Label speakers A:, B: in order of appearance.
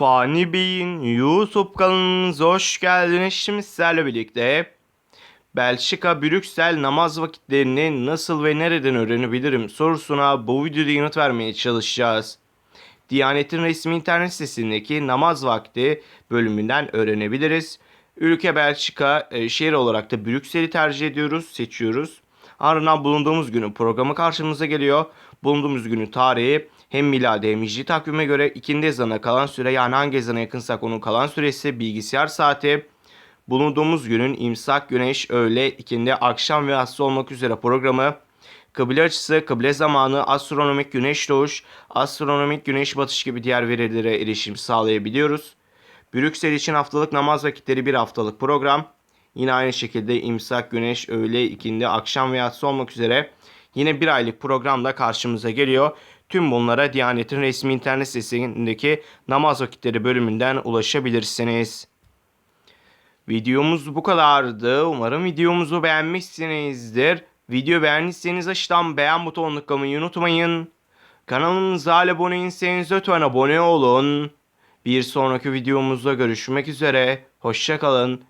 A: Fani Bey'in YouTube kanalınıza hoş geldiniz. Şimdi sizlerle birlikte Belçika Brüksel namaz vakitlerini nasıl ve nereden öğrenebilirim sorusuna bu videoda yanıt vermeye çalışacağız. Diyanet'in resmi internet sitesindeki namaz vakti bölümünden öğrenebiliriz. Ülke Belçika, e, şehir olarak da Brüksel'i tercih ediyoruz, seçiyoruz. Ardından bulunduğumuz günün programı karşımıza geliyor. Bulunduğumuz günün tarihi hem miladi hem hicri takvime göre ikindi ezanına kalan süre yani hangi ezana yakınsak onun kalan süresi bilgisayar saati. Bulunduğumuz günün imsak, güneş, öğle, ikindi, akşam ve yatsı olmak üzere programı. Kıble açısı, kıble zamanı, astronomik güneş doğuş, astronomik güneş batış gibi diğer verilere erişim sağlayabiliyoruz. Brüksel için haftalık namaz vakitleri bir haftalık program. Yine aynı şekilde imsak, güneş, öğle, ikindi, akşam ve yatsı olmak üzere yine bir aylık programda karşımıza geliyor. Tüm bunlara Diyanet'in resmi internet sitesindeki namaz vakitleri bölümünden ulaşabilirsiniz. Videomuz bu kadardı. Umarım videomuzu beğenmişsinizdir. Video beğendiyseniz aşağıdan beğen butonuna tıklamayı unutmayın. Kanalımıza abone değilseniz lütfen abone olun. Bir sonraki videomuzda görüşmek üzere. Hoşçakalın.